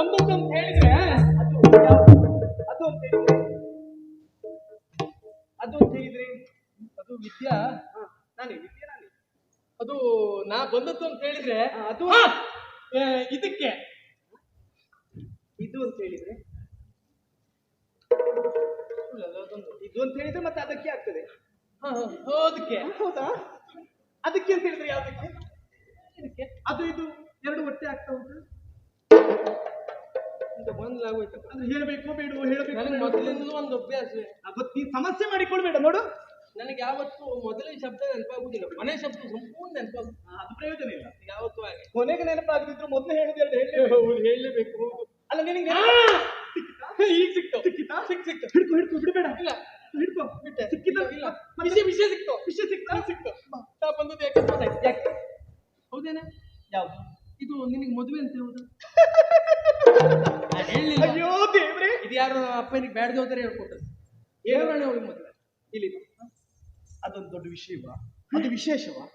ಬಂದದ್ದು ಅಂತ ಹೇಳಿದ್ರೆ ಅದು ಅದು ಅಂತ ಹೇಳಿದ್ರೆ? ಅದು ಅಂತ ಹೇಳಿದ್ರೆ? ಅದು ವಿದ್ಯಾ? ನಾನೇ ವಿದ್ಯೆ ನಾನೇ. ಅದು ನಾ ಬಂದದ್ದು ಅಂತ ಹೇಳಿದ್ರೆ? ಅದು ಇದಕ್ಕೆ. ಇದು ಅಂತ ಹೇಳಿದ್ರೆ. ಇದು ಅಂತ ಹೇಳಿದ್ರೆ ಮತ್ತೆ ಅದಕ್ಕೆ ಆಗ್ತದೆ. ಅದಕ್ಕೆ. ಹೌದಾ? ಅದಕ್ಕೆ ಅಂತ ಹೇಳಿದ್ರೆ ಯಾವ್ದಕ್ಕೆ? ಅದು ಇದು ಎರಡು ಒಟ್ಟೆ ಆಗ್ತಾ ಉಂಟು? ಅಂತ ಗೊಂದಲಾಗೋಯ್ತಪ್ಪ ಅದು ಹೇಳ್ಬೇಕು ಹೇಳಬೇಕು ನನಗೆ ಮೊದಲಿಂದಲೂ ಒಂದು ಅಭ್ಯಾಸ. ಅವತ್ತು ನೀ ಸಮಸ್ಯೆ ಮಾಡಿಕೊಳ್ಬೇಡ ನೋಡು. ನನಗೆ ಯಾವತ್ತೂ ಮೊದಲೇ ಶಬ್ದ ನೆನಪಾಗುದಿಲ್ಲ. ಮನೆ ಶಬ್ದ ಸಂಪೂರ್ಣ ನೆನಪಾಗುದು ಆ, ಅದು ಪ್ರಯೋಜನ ಇಲ್ಲ. ಯಾವತ್ತೂ ಹಾಗೆ. ಕೊನೆಗೆ ನೆನಪಾಗದಿದ್ರು ಮೊದಲು ಹೇಳುದು ಎರಡು ಹೇಳಿ ಹೇಳಲೇಬೇಕು ಅಲ್ಲ ನಿನಗೆ ಈಗ ಸಿಕ್ತು. ಸಿಕ್ಕಿತಾ? ಸಿಕ್ ಸಿಕ್ತು ಹಿಡ್ಕೊ ಹಿಡ್ಕೊ ಬಿಡಬೇಡ. ಇಲ್ಲ. ಹಿಡ್ಕೊ. ಬಿಟ್ಟೆ. ಸಿಕ್ಕಿದ ಇಲ್ಲ. ವಿಷಯ ವಿಷಯ ಸಿಕ್ತು. ವಿಷಯ ಸಿಕ್ತಾ? ಸಿಕ್ತು. ನಮ್ಮ ಅಪ್ಪನಿಗೆ ಬ್ಯಾಡ್ದೆ ಹೋದರೆ ಹೇಳ್ಕೊಟ್ಟದ್ದು. ಹೇಳೋಣ ಅವಳಿಗೆ ಮದುವೆ ಇಲ್ಲಿ. ಅದೊಂದು ದೊಡ್ಡ ವಿಷಯವಾ? ಅದು ವಿಶೇಷವಾ?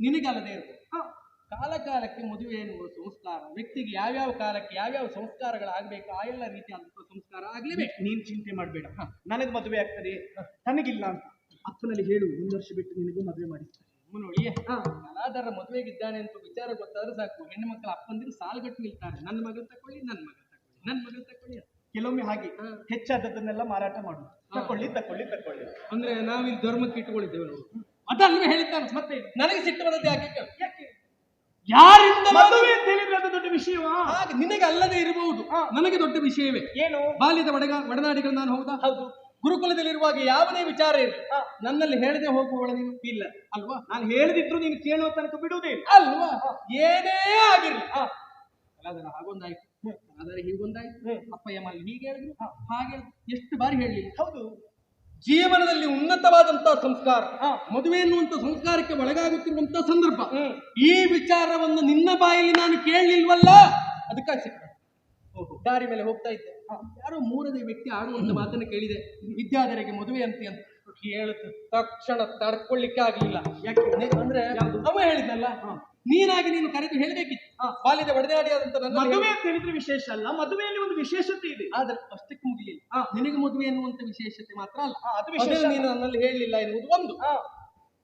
ನಿನಗಲ್ಲದೆ ಇರ್ಬೋದು. ಹಾ. ಕಾಲ ಕಾಲಕ್ಕೆ ಮದುವೆ ಎನ್ನುವ ಸಂಸ್ಕಾರ ವ್ಯಕ್ತಿಗೆ ಯಾವ್ಯಾವ ಕಾಲಕ್ಕೆ ಯಾವ್ಯಾವ ಸಂಸ್ಕಾರಗಳಾಗಬೇಕು ಆ ಎಲ್ಲ ರೀತಿಯ ಸಂಸ್ಕಾರ ಆಗ್ಲೇಬೇಕು. ನೀನ್ ಚಿಂತೆ ಮಾಡಬೇಡ. ನನಗೆ ಮದುವೆ ಆಗ್ತದೆ. ನನಗಿಲ್ಲ ಅಂತ. ಅಪ್ಪನಲ್ಲಿ ಹೇಳು ಒಂದು ವರ್ಷ ಬಿಟ್ಟು ನಿನಗೂ ಮದುವೆ ಮಾಡಿಸ್ತಾರೆ ನೋಡಿ. ಕಲಾಧಾರ ಮದುವೆಗಿದ್ದಾನೆ ಅಂತ ವಿಚಾರ ಗೊತ್ತಾದ್ರೆ ಸಾಕು. ಹೆಣ್ಣು ಮಕ್ಕಳ ಅಪ್ಪಂದಿರು ಸಾಲುಗಟ್ಟು ನಿಲ್ತಾರೆ. ನನ್ನ ಮಗಳು ತಕೊಳ್ಳಿ ನನ್ನ ಮಗಳು ತಕೊಳ್ಳಿ ನನ್ನ ಮಗಳು ತಕೊಳ್ಳಿ ಅಂತ. ಕೆಲವೊಮ್ಮೆ ಹಾಗೆ. ಹೆಚ್ಚಾದದ್ದನ್ನೆಲ್ಲ ಮಾರಾಟ ಮಾಡುದು. ತಕೊಳ್ಳಿ ತಕೊಳ್ಳಿ ತಕೊಳ್ಳಿ. ಅಂದ್ರೆ ನಾವಿಲ್ಲಿ ಧರ್ಮಕ್ಕೆ ಇಟ್ಕೊಂಡಿದ್ದೇವೆ ನೋಡಿ ಅದಲ್ವೇ ಹೇಳಿದ್ದಾನೆ ಮತ್ತೆ ನನಗೆ ಸಿಟ್ಟು ಬರೋದು ಯಾಕೆ? ಯಾರಿಂದ ಮದುವೆ ಅಂತ ಹೇಳಿದ್ರೆ ಅದು ದೊಡ್ಡ ವಿಷಯವಾ? ಹಾಗೆ ನಿನಗೆ ಅಲ್ಲದೆ ಇರಬಹುದು. ನನಗೆ ದೊಡ್ಡ ವಿಷಯವೇ. ಏನು? ಬಾಲ್ಯದ ಒಡಗ ಒಡನಾಡಿಗಳು ನಾನು ಹೌದಾ? ಹೌದು. ಗುರುಕುಲದಲ್ಲಿರುವಾಗ ಯಾವುದೇ ವಿಚಾರ ಇಲ್ಲ ನನ್ನಲ್ಲಿ ಹೇಳದೆ ಹೋಗುವಳ ನೀನು? ಇಲ್ಲ. ಅಲ್ವಾ? ನಾನು ಹೇಳದಿದ್ರು ನೀನು ಕೇಳುವ ತನಕ ಬಿಡುವುದೇ ಅಲ್ವಾ? ಏನೇ ಆಗಿರ್ಲಿ. ಕಲಾಧಾರ ಹಾಗೊಂದಾಯ್ತು. ಆದರೆ ಹೀಗೊಂದಾಯ್ತು. ಅಪ್ಪಯ್ಯ ಮಲ್ಲಿ ಹೀಗೆ ಹೇಳಿದ್ರು ಹಾಗೆ ಎಷ್ಟು ಬಾರಿ ಹೇಳಿ ಹೌದು. ಜೀವನದಲ್ಲಿ ಉನ್ನತವಾದಂತಹ ಸಂಸ್ಕಾರ ಮದುವೆ ಎನ್ನುವಂತ ಸಂಸ್ಕಾರಕ್ಕೆ ಒಳಗಾಗುತ್ತಿರುವಂತಹ ಸಂದರ್ಭ. ಈ ವಿಚಾರವನ್ನು ನಿನ್ನ ಬಾಯಲ್ಲಿ ನಾನು ಕೇಳಲಿಲ್ವಲ್ಲ? ಅದಕ್ಕೆ ಸಿಕ್ಕ ದಾರಿ ಮೇಲೆ ಹೋಗ್ತಾ ಇದ್ದೆ. ಯಾರೋ ಮೂರನೇ ವ್ಯಕ್ತಿ ಆಡುವಂತ ಮಾತನ್ನು ಕೇಳಿದೆ. ವಿದ್ಯಾಧರೆಗೆ ಮದುವೆ ಅಂತೆ ಅಂತ. ಕೇಳಿದ ತಕ್ಷಣ ತಡ್ಕೊಳ್ಳಿಕ್ಕೆ ಆಗ್ಲಿಲ್ಲ ಯಾಕೆ ಅಂದ್ರೆ ಅವ ಹೇಳಿದ್ನಲ್ಲ ನೀನಾಗಿ ನೀನು ಕರೆದು ಹೇಳಬೇಕಿತ್ತು. ಬಾಲ್ಯದ ಒಡೆದಾಡಿಯಾದಂತ ನನ್ನ ಮದುವೆ ಅಂತ ಹೇಳಿದ್ರೆ ವಿಶೇಷ ಅಲ್ಲ ಮದುವೆಯಲ್ಲಿ ಒಂದು ವಿಶೇಷತೆ ಇದೆ. ಆದ್ರೆ ಅಷ್ಟಕ್ಕೆ ಮುಗಿಲಿಲ್ಲ. ನಿನಗೆ ಮದುವೆ ಎನ್ನುವಂತ ವಿಶೇಷತೆ ಮಾತ್ರ ಅಲ್ಲ. ಅದು ವಿಶೇಷ. ನೀನು ನನ್ನಲ್ಲಿ ಹೇಳಲಿಲ್ಲ ಎನ್ನುವುದು ಒಂದು.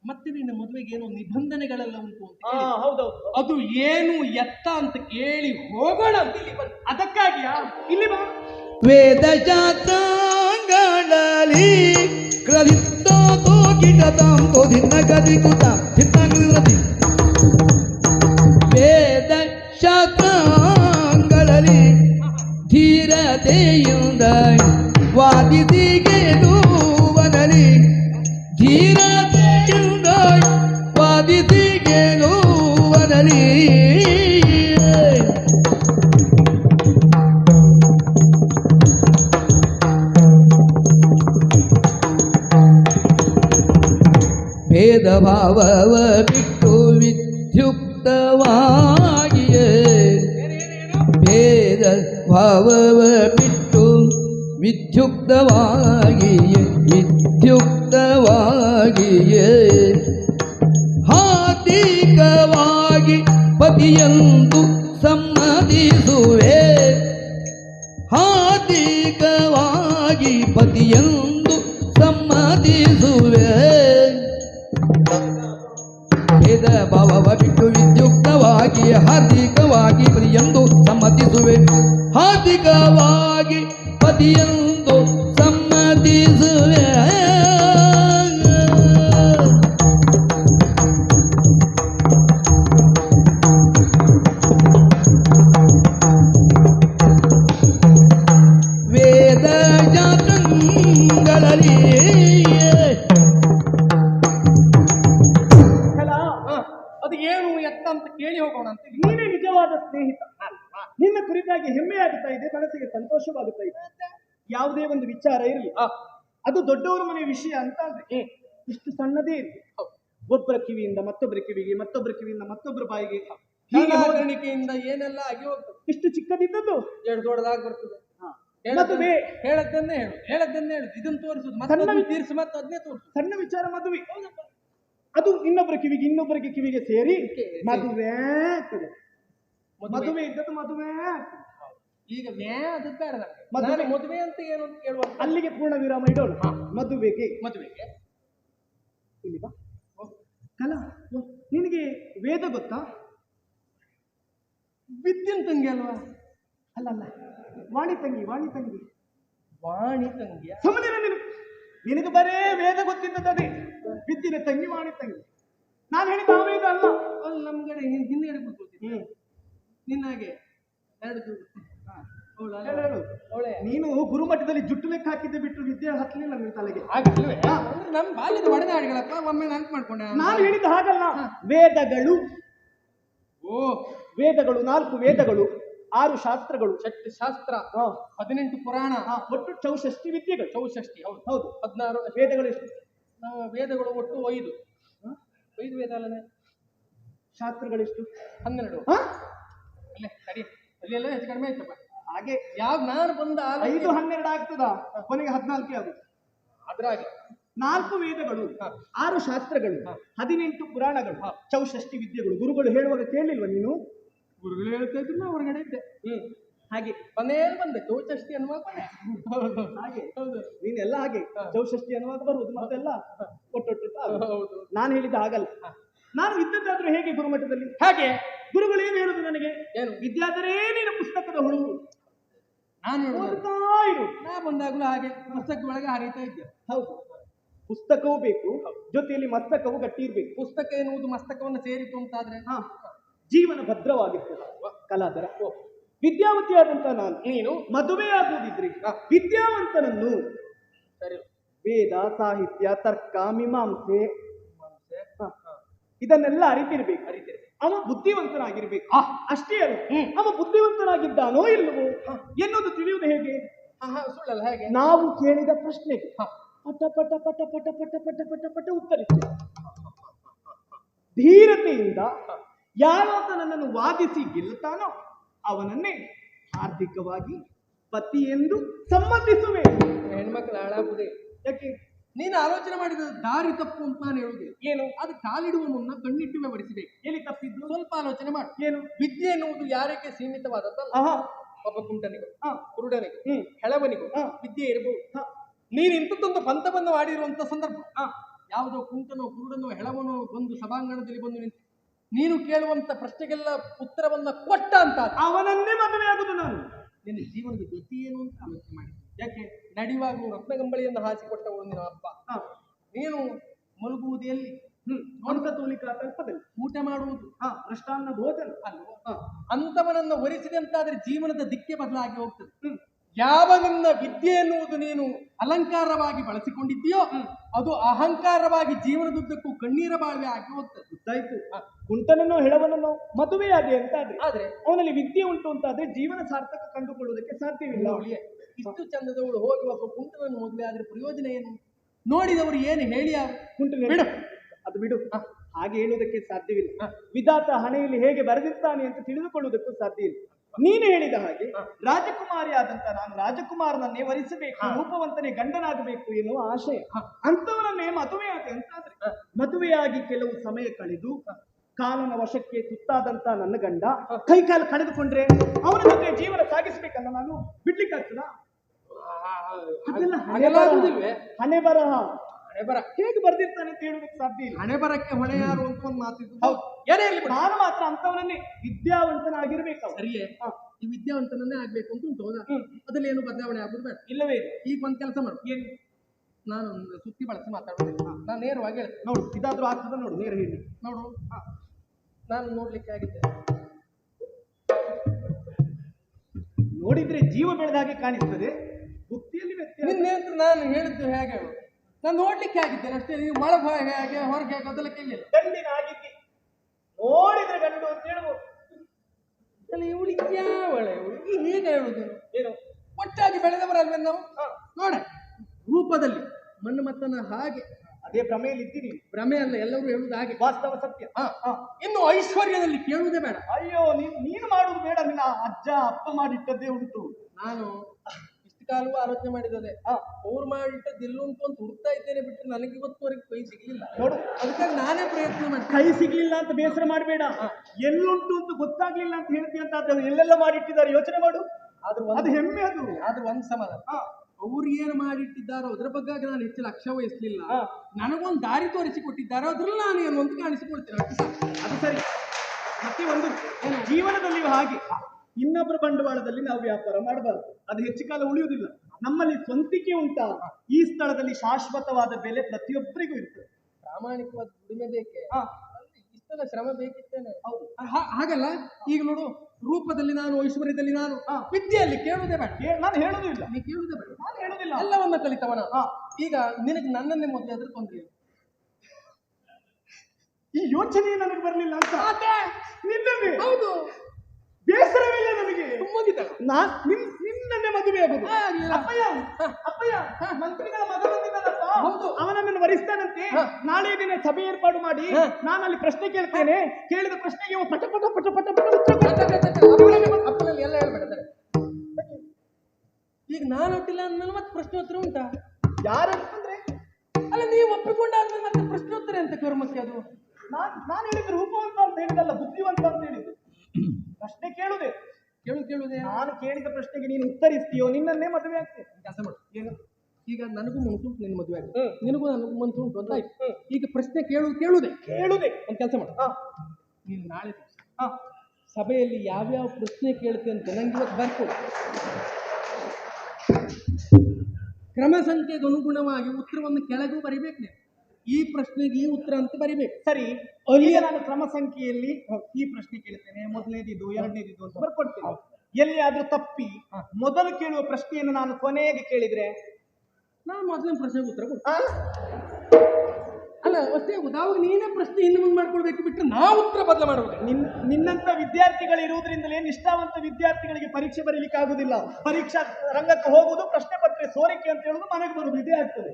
ಮತ್ತೆ ನಿನ್ನ ಮದುವೆಗೆ ಏನೋ ನಿಬಂಧನೆಗಳೆಲ್ಲ ಉಂಟು ಅಂತ. ಹೌದೌದು. ಅದು ಏನು ಎತ್ತ ಅಂತ ಕೇಳಿ ಹೋಗೋಣ ಅಂತ ಇಲ್ಲಿ ಬಂದು. ಅದಕ್ಕಾಗಿಯಾ? ಇಲ್ಲಿ ಬಾ. ವೇದ ತೋ ಕಿಟತಾಂ ತೋ ಧಿನ್ನ ಗದಿ ಕುತ ಧಿನ್ನಗ್ರದಿ ವೇದ ಶಾಸ್ತ್ರಾಂಗಣಲಿ ಧೀರತೆಯಿಂದ ವಾದಿಸಿ ಗೆಲುವನಲಿ ಧೀರತೆಯಿಂದ ವಾದಿಸಿ ಗೆಲುವನಲಿ ಯಾವ ಹಾರ್ದಿಕವಾಗಿ ಪದಿಯಂದು ಸಮ್ಮತಿಸುವೆ ವೇದ ಜಾತಂಗಳಲ್ಲಿ ಅದು ಏನು ಎತ್ತ ಅಂತ ಕೇಳಿ ಹೋಗೋಣ ಅಂತ. ನೀನೇ ನಿಜವಾದ ಸ್ನೇಹಿತ ನಿನ್ನ ಕುರಿತಾಗಿ ಹೆಮ್ಮೆ ಆಗ್ತಾ ಇದೆ ಮನಸ್ಸಿಗೆ ಸಂತೋಷವಾಗುತ್ತಾ ಇದೆ. ಯಾವುದೇ ಒಂದು ವಿಚಾರ ಇರಲಿ. ಅದು ದೊಡ್ಡವರ ಮನೆ ವಿಷಯ ಅಂತ ಅಂದ್ರೆ ಇಷ್ಟು ಸಣ್ಣದೇ ಇರಲಿ. ಒಬ್ಬರ ಕಿವಿಯಿಂದ ಮತ್ತೊಬ್ಬರ ಕಿವಿಗೆ ಮತ್ತೊಬ್ಬರ ಕಿವಿಯಿಂದ ಮತ್ತೊಬ್ಬರ ಬಾಯಿಗೆ. ಹೀಗೆ ಇಂದ ಏನೆಲ್ಲ ಆಗಿ ಹೋಗ್ತದೆ? ಇಷ್ಟು ಚಿಕ್ಕದಿದ್ದದ್ದು? ಎರಡು ದೊಡ್ಡದಾಗಿ ಬರ್ತದೆ. ಮದುವೆ. ಹೇಳದ್ದನ್ನೇ ಹೇಳು. ಹೇಳದ್ದನ್ನೇ ಹೇಳು. ಇದನ್ನ ತೋರಿಸುದು ಮತ್ತೆ ತೀರಿಸಿ ಮತ್ತೆ ಅದನ್ನೇ ತೋರಿಸು ಸಣ್ಣ ವಿಚಾರ ಮದುವೆ. ಅದು ಇನ್ನೊಬ್ಬರ ಕಿವಿಗೆ ಇನ್ನೊಬ್ಬರಿಗೆ ಕಿವಿಗೆ ಸೇರಿ ಮದುವೆ ಆಗ್ತದೆ. ಮದುವೆ. ಇದ್ದದ್ದು ಮದುವೆ. ಈಗ ಮೇ ಅದು ಬೇಡ ನನಗೆ. ಮದುವೆ. ನಾನು ಮದುವೆ ಅಂತ ಏನು ಅಂತ ಕೇಳುವ? ಅಲ್ಲಿಗೆ ಪೂರ್ಣ ವಿರಾಮ ಇಡೋಣ. ಮದುವೆಗೆ. ಮದುವೆಗೆ. ಇಲ್ಲಿ ಬಾ. ಕಲಾ ನಿನಗೆ ವೇದ ಗೊತ್ತಾ? ವಿದ್ಯನ್ ತಂಗಿ ಅಲ್ವಾ? ಅಲ್ಲ ಅಲ್ಲ. ವಾಣಿ ತಂಗಿ ವಾಣಿ ತಂಗಿ. ವಾಣಿ ತಂಗಿಯ ಸಮನಿರ ನೀನು. ನಿನಗೆ ಬರೇ ವೇದ ಗೊತ್ತಿದ್ದದೇ ವಿದ್ಯಿನ ತಂಗಿ ವಾಣಿ ತಂಗಿ. ನಾನು ಹೇಳಿದ ಆ ವೇದ ಅಲ್ಲ ಅಲ್ಲಿ ನಮ್ಗಡೆ ಹಿಂದೆ ಹಿಂದ್ಗಡೆ ಕೂತ್ಕೊಳ್ತೀನಿ. ನಿನ್ನಾಗೆ ಎರಡು. ಅವಳೆ ನೀನು ಗುರುಮಠದಲ್ಲಿ ಜುಟ್ಟು ಲೆಕ್ಕ ಹಾಕಿದ್ದೆ ಬಿಟ್ಟು ವಿದ್ಯೆ ಹತ್ತಲಿಲ್ಲ ನಿನ್ನ ತಲೆಗೆ. ನಮ್ ನಮ್ಮ ಬಾಲ್ಯದ ಒಡನಾಡಿಗಳಪ್ಪ ಒಮ್ಮೆ ನೆನ್ಪು ಮಾಡ್ಕೊಂಡೆ ನಾನು. ಹೇಳಿದ್ದು ಹಾಗಲ್ಲ. ವೇದಗಳು. ಓ. ವೇದಗಳು ನಾಲ್ಕು ವೇದಗಳು ಆರು ಶಾಸ್ತ್ರಗಳು. ಷಟ್ ಶಾಸ್ತ್ರ ಹದಿನೆಂಟು ಪುರಾಣ. ಒಟ್ಟು ಚೌಷಷ್ಟಿ ವಿದ್ಯೆಗಳು. ಚೌಷಷ್ಟಿ ಹೌದು. ಹೌದು. ಹದಿನಾರು. ವೇದಗಳು ಎಷ್ಟು? ನಾವು ವೇದಗಳು ಒಟ್ಟು ಐದು? ಐದು ವೇದ ಅಲ್ಲದೆ? ಶಾಸ್ತ್ರಗಳೆಷ್ಟು ಹನ್ನೆರಡು? ಅಲ್ಲೇ ಸರಿ ಅಲ್ಲೆಲ್ಲ ಹೆಚ್ಚು ಕಡಿಮೆ ಆಯ್ತಪ್ಪ. ಹಾಗೆ ಯಾವ ನಾನು ಬಂದ ಐದು ಹನ್ನೆರಡು ಆಗ್ತದ? ಕೊನೆಗೆ ಹದಿನಾಲ್ಕೇ ಆಗುತ್ತೆ ಅದ್ರಾಗೆ. ನಾಲ್ಕು ವೇದಗಳು ಆರು ಶಾಸ್ತ್ರಗಳು. ಹದಿನೆಂಟು ಪುರಾಣಗಳು ಚೌಷಷ್ಟಿ ವಿದ್ಯೆಗಳು. ಗುರುಗಳು ಹೇಳುವಾಗ ಕೇಳಿಲ್ವ ನೀನು? ಗುರುಗಳು ಹೇಳ್ತಾ ಇದ್ರು ನಾ ಹೊರಗಡೆ ಇದ್ದೆ. ಹ್ಮ್. ಹಾಗೆ. ಕೊನೆಯಲ್ಲಿ ಬಂದೆ ಚೌಷಷ್ಟಿ ಅನ್ನುವಾಗ ಬಂದೆ ಹಾಗೆ. ಹೌದು. ನೀನೆಲ್ಲ ಹಾಗೆ. ಚೌಷಷ್ಟಿ ಅನ್ನುವಾಗ ಬರುವುದು ಮತ್ತೆಲ್ಲ ಒಟ್ಟೊಟ್ಟು ಹೌದು. ನಾನು ಹೇಳಿದ ಹಾಗಲ್ಲ. ನಾನು ಇದ್ದದ್ದಾದ್ರೂ ಹೇಗೆ ಗುರುಮಠದಲ್ಲಿ ಹಾಗೆ ಗುರುಗಳು ಏನು ಹೇಳುದು ನನಗೆ? ಏನು? ವಿದ್ಯಾದರೇ ನೀನು ಪುಸ್ತಕದ ಹುಳು. ನಾನು ಓದುತ್ತಾ ಇರು. ನಾ ಬಂದಾಗಲೂ ಹಾಗೆ ಮಸ್ತಕ ಒಳಗೆ ಹರಿತಾ ಇದ್ದೆ. ಹೌದು. ಪುಸ್ತಕವೂ ಬೇಕು ಜೊತೆಯಲ್ಲಿ ಮಸ್ತಕವೂ ಗಟ್ಟಿ ಇರಬೇಕು. ಪುಸ್ತಕ ಎನ್ನುವುದು ಮಸ್ತಕವನ್ನು ಸೇರಿತು ಅಂತಾದ್ರೆ? ಹಾ. ಜೀವನ ಭದ್ರವಾಗಿರ್ತದೆ. ಕಲಾದರ ವಿದ್ಯಾವತಿಯಾದಂತ ನಾನು. ನೀನು? ಮದುವೆ ಆಗುವುದಿದ್ರೆ ವಿದ್ಯಾವಂತನನ್ನು ಸರಿ. ವೇದ ಸಾಹಿತ್ಯ ತರ್ಕ ಮೀಮಾಂಸೆ ಇದನ್ನೆಲ್ಲ ಅರಿತಿರ್ಬೇಕು. ಅರಿತಿರ್ಬೇಕು ಅವ ಬುದ್ಧಿವಂತನಾಗಿರ್ಬೇಕು. ಆ, ಅಷ್ಟೇ ಅಲ್ಲ. ಅವ ಬುದ್ಧಿವಂತನಾಗಿದ್ದಾನೋ ಇಲ್ಲವೋ? ಎನ್ನುವುದು ತಿಳಿಯುವುದು ಹೇಗೆ? ಸುಳ್ಳಲ್ಲ ಹೇಗೆ? ನಾವು ಕೇಳಿದ ಪ್ರಶ್ನೆಗೆ ಹಾ. ಪಟ ಪಟ ಪಟ ಪಟ ಪಟ ಪಟ ಪಟ ಪಟ ಉತ್ತರಿಸ್ತೇವೆ ಧೀರತೆಯಿಂದ ಯಾರಾತ ನನ್ನನ್ನು ವಾದಿಸಿ ಗೆಲ್ಲುತ್ತಾನೋ ಅವನನ್ನೇ ಆರ್ಥಿಕವಾಗಿ ಪತಿ ಎಂದು ಸಮ್ಮತಿಸುವೆ. ಹೆಣ್ಮಕ್ಳು ಹಾಳಾಗುದೇ ಯಾಕೆ? ನೀನು ಆಲೋಚನೆ ಮಾಡಿದ ದಾರಿ ತಪ್ಪು ಅಂತ ನಾನು ಹೇಳುವುದಿಲ್ಲ ಏನು? ಅದು ಕಾಲಿಡುವ ಮುನ್ನ ಕಣ್ಣಿಟ್ಟು ವ್ಯವಹರಿಸಬೇಕು ಎಲ್ಲಿ ತಪ್ಪಿದ್ದು? ಸ್ವಲ್ಪ ಆಲೋಚನೆ ಮಾಡಿ. ಏನು? ವಿದ್ಯೆ ಎನ್ನುವುದು ಯಾರಿಗೆ ಸೀಮಿತವಾದದ್ದಲ್ಲ? ಒಬ್ಬ ಕುಂಟನಿಗೂ ಹಾ. ಕುರುಡನಿಗೂ ಹ್ಮ್. ಹೆಳವನಿಗೂ ಹಾ. ವಿದ್ಯೆ ಇರಬಹುದು. ನೀನು ಇಂಥದ್ದೊಂದು ಪಂಥವನ್ನು ಮಾಡಿರುವಂತ ಸಂದರ್ಭ. ಹಾ. ಯಾವುದೋ ಕುಂಟನೋ ಕುರುಡನೋ ಹೆಳವನೋ ಬಂದು ಸಭಾಂಗಣದಲ್ಲಿ ಬಂದು ನಿಂತು ನೀನು ಕೇಳುವಂತ ಪ್ರಶ್ನೆಗೆಲ್ಲ ಉತ್ತರವನ್ನ ಕೊಟ್ಟ ಅಂತ ಅವನನ್ನೇ ಮದುವೆ ಆಗುದು ನಾನು. ನಿನ್ನ ಜೀವನದ ಗತಿ ಏನು ಅಂತ ಆಲೋಚನೆ ಮಾಡಿ ಯಾಕೆ? ನಡೆಯುವಾಗ ರತ್ನಗಂಬಳಿಯನ್ನು ಹಾಸಿಕೊಟ್ಟವಳು ನಿನ್ನ ಅಪ್ಪ ಹಾ. ನೀನು ಮಲಗುವುದು ಎಲ್ಲಿ ಹ್ಮ್ ಅಂತ ತೂಲಿಕಾ ತಲ್ಪದಲ್ಲಿ ಊಟ ಮಾಡುವುದು ಹಾ. ಅಷ್ಟಾನ್ನ ಭೋಜನ. ಅಲ್ವೋ ಹಾ. ಅಂತವನನ್ನು ಒರೆಸಿದಂತಾದ್ರೆ ಜೀವನದ ದಿಕ್ಕೆ ಬದಲಾಗಿ ಹೋಗ್ತದೆ. ಹ್ಮ್. ಯಾವ ನಿನ್ನ ವಿದ್ಯೆ ಎನ್ನುವುದು ನೀನು ಅಲಂಕಾರವಾಗಿ ಬಳಸಿಕೊಂಡಿದ್ದೀಯೋ ಅದು ಅಹಂಕಾರವಾಗಿ ಜೀವನದುದ್ದಕ್ಕೂ ಕಣ್ಣೀರ ಬಾಳ್ವೆ ಆಗಿ ಹೋಗ್ತದೆ. ಗೊತ್ತಾಯ್ತು. ಕುಂಟನನ್ನೋ ಹೆಳವನನ್ನೋ ಮದುವೆಯಾದೆ ಅಂತ ಆದ್ರೆ ಆದ್ರೆ ಅವನಲ್ಲಿ ವಿದ್ಯೆ ಉಂಟು ಅಂತಾದ್ರೆ ಜೀವನ ಸಾರ್ಥಕ ಕಂಡುಕೊಳ್ಳುವುದಕ್ಕೆ ಸಾಧ್ಯವಿಲ್ಲ. ಅವಳಿಗೆ ಇಷ್ಟು ಚಂದದವಳು ಹೋಗಿ ಒಬ್ಬ ಕುಂಟನನ್ನು ಮದುವೆ ಆದ್ರೆ ಪ್ರಯೋಜನ ಏನು? ನೋಡಿದವರು ಏನು ಹೇಳಿ ಕುಂಟನ ಬಿಡು. ಅದು ಬಿಡು. ಹಾಗೆ ಹೇಳುವುದಕ್ಕೆ ಸಾಧ್ಯವಿಲ್ಲ. ವಿಧಾತ ಹಣೆಯಲ್ಲಿ ಹೇಗೆ ಬರೆದಿರ್ತಾನೆ ಅಂತ ತಿಳಿದುಕೊಳ್ಳುವುದಕ್ಕೂ ಸಾಧ್ಯ ಇಲ್ಲ. ನೀನು ಹೇಳಿದ ಹಾಗೆ. ರಾಜಕುಮಾರಿ ಆದಂತ ನಾನು ರಾಜಕುಮಾರನನ್ನೇ ವರಿಸಬೇಕು ರೂಪವಂತನೆ ಗಂಡನಾಗಬೇಕು ಎನ್ನುವ ಆಶಯ. ಅಂತವರನ್ನೇ ಮದುವೆ ಮದುವೆಯಾದೆ ಅಂತಾದ್ರೆ. ಮದುವೆಯಾಗಿ ಕೆಲವು ಸಮಯ ಕಳೆದು ಕಾಲನ ವಶಕ್ಕೆ ತುತ್ತಾದಂತ ನನ್ನ ಗಂಡ ಕೈಕಾಲು ಕಳೆದುಕೊಂಡ್ರೆ ಅವನ ಜೊತೆ ಜೀವನ ಸಾಗಿಸ್ಬೇಕಲ್ಲ ನಾನು ಬಿಡ್ಲಿಕ್ಕಾಗ್ತದ? ಅದೆಲ್ಲ ಹಣೆ ಬರಹ. ಹಣೆ ಬರಹ. ಹಣೆ ಬರ ಹೇಗೆ ಬರ್ದಿರ್ತಾನೆ ಅಂತ ಹೇಳುವುದಕ್ಕೆ ಸಾಧ್ಯ ಇಲ್ಲ. ಹಣೆ ಬರಕ್ಕೆ ಹೊಣೆ ಯಾರು ಅಂತ ಒಂದು ಮಾತಿದ್ದು ಹೌದು. ಏನೇ ಇರಲಿ. ನಾನು ಮಾತ್ರ ಅಂತವನನ್ನೇ ವಿದ್ಯಾವಂತನಾಗಿರ್ಬೇಕು. ಸರಿಯೇ. ಈ ವಿದ್ಯಾವಂತನನ್ನೇ ಆಗ್ಬೇಕು ಅಂತ ಉಂಟು ಹೌದಾ. ಅದ್ರಲ್ಲಿ ಏನು ಬದಲಾವಣೆ ಆಗುದು ಬೇಡ ಇಲ್ಲವೇ ಇಲ್ಲ. ಈಗ ಒಂದ್ ಕೆಲಸ ಮಾಡು. ಏನು? ನಾನು ಸುತ್ತಿ ಬಳಸಿ ಮಾತಾಡ್ತೇನೆ. ನಾನು ನೇರವಾಗಿ ಹೇಳ್ತೇನೆ ನೋಡು ಇದಾದ್ರೂ ಆಗ್ತದೆ ನೋಡು ನೇರ ಹೇಳಿ. ನೋಡು. ನಾನು ನೋಡ್ಲಿಕ್ಕೆ ಆಗಿದ್ದೆ. ನೋಡಿದ್ರೆ ಜೀವ ಬೆಳೆದ ಹಾಗೆ ಕಾಣಿಸ್ತದೆ. ಬುದ್ಧಿಯಲ್ಲಿ ವ್ಯತ್ಯಾಸ ನಿನ್ನೆ ಅಂತ ನಾನು ಹೇಳಿದ್ದು ಹೇಗೆ? ನಾನು ನೋಡ್ಲಿಕ್ಕೆ ಆಗಿದ್ದೇನೆ ಅಷ್ಟೇ. ನೀವು ಒಳಗೆ ಹೇಗೆ ಹೊರಗೆ ಹೇಗೆ ಅದೆಲ್ಲ ಕೇಳಿಲ್ಲ. ಗಂಡಿನ ಆಗಿದ್ದಿ ನೋಡಿದ್ರೆ ಗಂಡು ಅಂತ ಹೇಳ್ಬೋದು ಅಲ್ಲ ಇವಳಿಗೆ ಯಾವಳೆ ಇವಳಿಗೆ ಹೀಗೆ ಹೇಳುದು ಏನು? ಒಟ್ಟಾಗಿ ಬೆಳೆದವರಲ್ವೇ ನಾವು? ನೋಡ ರೂಪದಲ್ಲಿ ಮಣ್ಣು ಮತ್ತನ ಹಾಗೆ. ಅದೇ ಭ್ರಮೆಯಲ್ಲಿ ಇದ್ದೀರಿ ಭ್ರಮೆ ಅಲ್ಲ ಎಲ್ಲರೂ ಹೇಳುವುದು ಹಾಗೆ. ವಾಸ್ತವ ಸತ್ಯ. ಹಾ ಹ. ಇನ್ನು ಐಶ್ವರ್ಯದಲ್ಲಿ ಕೇಳುವುದೇ ಬೇಡ. ಅಯ್ಯೋ ನೀನು ನೀನು ಮಾಡುವುದು ಬೇಡ. ನಿನ್ನ ಅಜ್ಜ ಅಪ್ಪ ಮಾಡಿಟ್ಟದ್ದೇ ಉಂಟು. ನಾನು ಕಾಲವೂ ಆಲೋಚನೆ ಮಾಡಿದ್ದಾರೆ. ಆ ಅವ್ರು ಮಾಡಿಟ್ಟ ದಿಲ್ಲುಂಟು ಅಂತ ಹುಡುಕ್ತಾ ಇದ್ದೇನೆ ಬಿಟ್ಟು ನನಗೆ ಇವತ್ತುವರೆಗೆ ಕೈ ಸಿಗ್ಲಿಲ್ಲ. ನೋಡು ಅದಕ್ಕಾಗಿ ನಾನೇ ಪ್ರಯತ್ನ ಮಾಡಿ ಕೈ ಸಿಗ್ಲಿಲ್ಲ ಅಂತ ಬೇಸರ ಮಾಡಬೇಡ. ಎಲ್ಲುಂಟು ಅಂತ ಗೊತ್ತಾಗ್ಲಿಲ್ಲ ಅಂತ ಹೇಳ್ತೀಯ ಅಂತ ಅದನ್ನು ಎಲ್ಲೆಲ್ಲ ಮಾಡಿಟ್ಟಿದ್ದಾರೆ? ಯೋಚನೆ ಮಾಡು. ಆದ್ರೂ ಅದು ಹೆಮ್ಮೆ ಅದು. ಆದ್ರೂ ಒಂದು ಸಮಾಧಾನ. ಅವ್ರು ಏನು ಮಾಡಿಟ್ಟಿದ್ದಾರೋ ಅದ್ರ ಬಗ್ಗೆ ನಾನು ಹೆಚ್ಚು ಲಕ್ಷ್ಯ ವಹಿಸ್ಲಿಲ್ಲ. ನನಗೊಂದು ದಾರಿ ತೋರಿಸಿ ಕೊಟ್ಟಿದ್ದಾರೋ ಅದ್ರಲ್ಲಿ ನಾನು ಏನು ಅಂತ ಕಾಣಿಸಿಕೊಳ್ತೇನೆ. ಅದು ಸರಿ. ಮತ್ತೆ ಒಂದು ಜೀವನದಲ್ಲಿ ಹಾಗೆ. ಇನ್ನೊಬ್ಬರ ಬಂಡವಾಳದಲ್ಲಿ ನಾವು ವ್ಯಾಪಾರ ಮಾಡಬಾರ್ದು. ಅದು ಹೆಚ್ಚು ಕಾಲ ಉಳಿಯುವುದಿಲ್ಲ. ನಮ್ಮಲ್ಲಿ ಸ್ವಂತಿಕೆ ಉಂಟಾ. ಈ ಸ್ಥಳದಲ್ಲಿ ಶಾಶ್ವತವಾದ ಬೆಲೆ ಪ್ರತಿಯೊಬ್ಬರಿಗೂ ಇರ್ತದೆ. ಪ್ರಾಮಾಣಿಕವಾದ ದುಡಿಮೆ ಬೇಕೆ? ಇಷ್ಟೆಲ್ಲ ಶ್ರಮ ಬೇಕಿತ್ತೇನೆ. ಹೌದು. ಹಾಗಲ್ಲ? ಈಗ ನೋಡು ರೂಪದಲ್ಲಿ ನಾನು ಐಶ್ವರ್ಯದಲ್ಲಿ ನಾನು. ವಿದ್ಯೆಯಲ್ಲಿ ಕೇಳುವುದೇ ಬೇಡ. ನಾನು ಹೇಳುದು ಇಲ್ಲ. ನೀ ಕೇಳುವುದೇ ಬೇಡ. ನಾನು ಹೇಳುದಿಲ್ಲ ಎಲ್ಲವನ್ನ ಕಲಿತವನ. ಹಾ. ಈಗ ನಿನಗೆ ನನ್ನನ್ನೇ ಮೊದಲು ಆದ್ರೆ ತೊಂದರೆ ಈ ಯೋಚನೆ ನನಗೆ ಬರಲಿಲ್ಲ ಅಂತ. ಹೌದು. ಬೇಸರವಿಲ್ಲ ನನಗೆ. ಮುಗಿದ ನಾನ್ ಮದುವೆ ಆಗುದು. ಅಪ್ಪಯ್ಯ ಅಪ್ಪಯ್ಯ ಮಂತ್ರಿಗಳ ಮಗ ಬಂದಿದ್ದಾನಪ್ಪ. ಹೌದು. ಅವನನ್ನು ವರಿಸ್ತಾನಂತೆ. ನಾಳೆ ದಿನ ಸಭೆ ಏರ್ಪಾಡು ಮಾಡಿ ನಾನಲ್ಲಿ ನಾನು ಅಲ್ಲಿ ಪ್ರಶ್ನೆ ಕೇಳ್ತೇನೆ. ಕೇಳಿದ ಪ್ರಶ್ನೆಗೆ ಇವ ಪಟ ಪಟ ಪಟ ಪಟ ಪಟ ಉತ್ತರ. ಅಪ್ಪನಲ್ಲಿ ಎಲ್ಲ ಹೇಳ್ಬೇಡ ಈಗ ನಾನು ಒಟ್ಟಿಲ್ಲ ಅಂದ್ಮೇಲೆ ಮತ್ತೆ ಪ್ರಶ್ನೋತ್ತರ ಉಂಟಾ? ಯಾರು ಅಂದ್ರೆ ಅಲ್ಲ ನೀವು ಒಪ್ಪಿಕೊಂಡಾದ್ಮೇಲೆ ಮತ್ತೆ ಪ್ರಶ್ನೋತ್ತರ ಅಂತ ಕರ್ಮಕ್ಕೆ ಅದು? ನಾನು ನಾನು ಹೇಳಿದ್ರೆ ರೂಪವಂತ ಅಂತ ಹೇಳಿದಲ್ಲ ಬುದ್ಧಿವಂತ ಅಂತ ಹೇಳಿದ್ದು. ಕೇಳುವುದೇ ನಾನು ಕೇಳಿದ ಪ್ರಶ್ನೆಗೆ ನೀನು ಉತ್ತರಿಸ್ತೀಯೋ? ನಿನ್ನನ್ನೇ ಮದುವೆ ಆಗ್ತೇನೆ. ಕೆಲಸ ಮಾಡು. ಏನು? ಈಗ ನನಗೂ ಮನಸ್ಸುಂಟು ನಿನ್ನ ಮದುವೆ ಆಗಿದೆ ನಿನಗೂ ನನಗೂ ಮನಸ್ಸುಂಟು ಅಂತ ಆಯ್ತು. ಈಗ ಪ್ರಶ್ನೆ ಕೇಳು ಕೇಳುದೆ ಕೇಳುದೆ ಒಂದು ಕೆಲಸ ಮಾಡು. ನೀನು ನಾಳೆ ಹಾ ಹ. ಸಭೆಯಲ್ಲಿ ಯಾವ್ಯಾವ ಪ್ರಶ್ನೆ ಕೇಳುತ್ತೆ ಅಂತ ನಂಗೆ ಇವತ್ತು ಬರ್ಕೊಡು ಕ್ರಮ ಸಂಖ್ಯೆಗೆ ಅನುಗುಣವಾಗಿ ಉತ್ತರವನ್ನು ಕೆಳಗೂ ಬರಿಬೇಕು ನೀವು ಈ ಪ್ರಶ್ನೆಗೆ ಈ ಉತ್ತರ ಅಂತ ಬರಿಬೇಕು. ಸರಿ. ಅಲ್ಲಿ- ನಾನು ಕ್ರಮ ಸಂಖ್ಯೆಯಲ್ಲಿ ಈ ಪ್ರಶ್ನೆ ಕೇಳ್ತೇನೆ. ಮೊದಲನೇದಿದ್ದು ಎರಡನೇದಿದ್ದು ಅಂತ ಬರ್ಕೊಡ್ತೇನೆ. ಎಲ್ಲಿಯಾದ್ರೂ ತಪ್ಪಿ ಮೊದಲು ಕೇಳುವ ಪ್ರಶ್ನೆಯನ್ನು ನಾನು ಕೊನೆಗೆ ಕೇಳಿದ್ರೆ ನಾನು ಮೊದಲನೇ ಪ್ರಶ್ನೆಗೆ ಉತ್ತರ ಕೊಡ್ತೀನಿ. ಅಲ್ಲ ಅಷ್ಟೇ ಆಗುದು ನೀನೇ ಪ್ರಶ್ನೆ ಹಿಂದೆ ಮುಂದೆ ಮಾಡ್ಕೊಳ್ಬೇಕು ಬಿಟ್ಟರೆ ನಾವು ಉತ್ತರ ಬದಲು ಮಾಡೋದು ನಿನ್ ನಿನ್ನಂತ ವಿದ್ಯಾರ್ಥಿಗಳು ಇರುವುದರಿಂದಲೇ ನಿಷ್ಠಾವಂತ ವಿದ್ಯಾರ್ಥಿಗಳಿಗೆ ಪರೀಕ್ಷೆ ಬರೀಲಿಕ್ಕೆ ಆಗುದಿಲ್ಲ? ಪರೀಕ್ಷಾ ರಂಗಕ್ಕೆ ಹೋಗುದು ಪ್ರಶ್ನೆ ಪತ್ರೆ ಸೋರಿಕೆ ಅಂತ ಹೇಳುದು ಮನೆಗೆ ಬರುದು ಇದೇ ಆಗ್ತದೆ.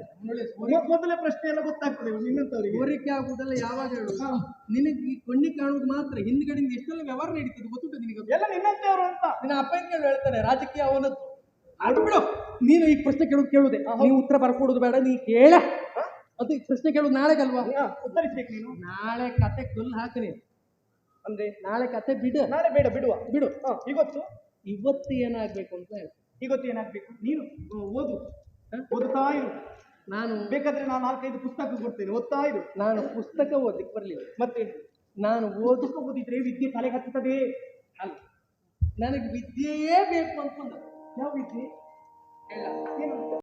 ಮೊದಲೇ ಪ್ರಶ್ನೆ ಎಲ್ಲ ಗೊತ್ತಾಗ್ತದೆ ನಿನ್ನಂತವರಿಗೆ. ಸೋರಿಕೆ ಆಗುವುದಲ್ಲ ಯಾವಾಗ ಹೇಳುದು ನಿನಗೆ ಈ ಕೊಂಡಿ ಕಾಣುವುದು ಮಾತ್ರ ಹಿಂದ್ಗಡೆಯಿಂದ ಎಷ್ಟೆಲ್ಲ ವ್ಯವಹಾರ ನಡೀತದೆ ಗೊತ್ತುಂಟು ನಿನಗೆ? ಎಲ್ಲ ನಿನ್ನಂತೆಯವರು ಅಂತ. ನಿನ್ನ ಅಪ್ಪ ಕೇಳಿ ಹೇಳ್ತಾರೆ? ರಾಜಕೀಯ ಅವನದ್ದು. ಅದು ಬಿಡು ನೀನು ಈ ಪ್ರಶ್ನೆ ಕೇಳೋದು ಕೇಳುದೆ ನೀವು ಉತ್ತರ ಬರ್ಕೊಡುದು ಬೇಡ ನೀ ಕೇಳ. ಅದು ಪ್ರಶ್ನೆ ಕೇಳೋದು ನಾಳೆಗಲ್ವಾ ಉತ್ತರಿಸ್ಬೇಕು ನೀನು. ನಾಳೆ ಕತೆ ಕುಲ್ ಹಾಕ್ರಿ. ನೀನು ಅಂದ್ರೆ? ನಾಳೆ ಕತೆ ಬಿಡು. ನಾಳೆ ಬೇಡ ಬಿಡುವ. ಬಿಡು. ಇವತ್ತು ಇವತ್ತು ಏನಾಗ್ಬೇಕು ಅಂತ ಹೇಳಿ. ಇವತ್ತು ಏನಾಗ್ಬೇಕು? ನೀನು? ಓದು? ಓದುತ್ತಾ ಇರು. ನಾನು ಬೇಕಾದ್ರೆ ನಾನು ನಾಲ್ಕೈದು ಪುಸ್ತಕ ಕೊಡ್ತೇನೆ. ಓದ್ತಾ ಇರು. ನಾನು ಪುಸ್ತಕ ಓದಲಿಕ್ಕೆ ಬರಲಿಲ್ಲ. ಮತ್ತೆ? ನಾನು ಓದು ಪುಸ್ತಕ ಓದಿದ್ರೆ ವಿದ್ಯೆ ತಲೆ ಹತ್ತುತ್ತದೆ. ಅಲ್ಲ. ನನಗೆ ವಿದ್ಯೆಯೇ ಬೇಕು ಅಂತ ಯಾವ ವಿದ್ಯೆ? ಹೇಳ ಏನು?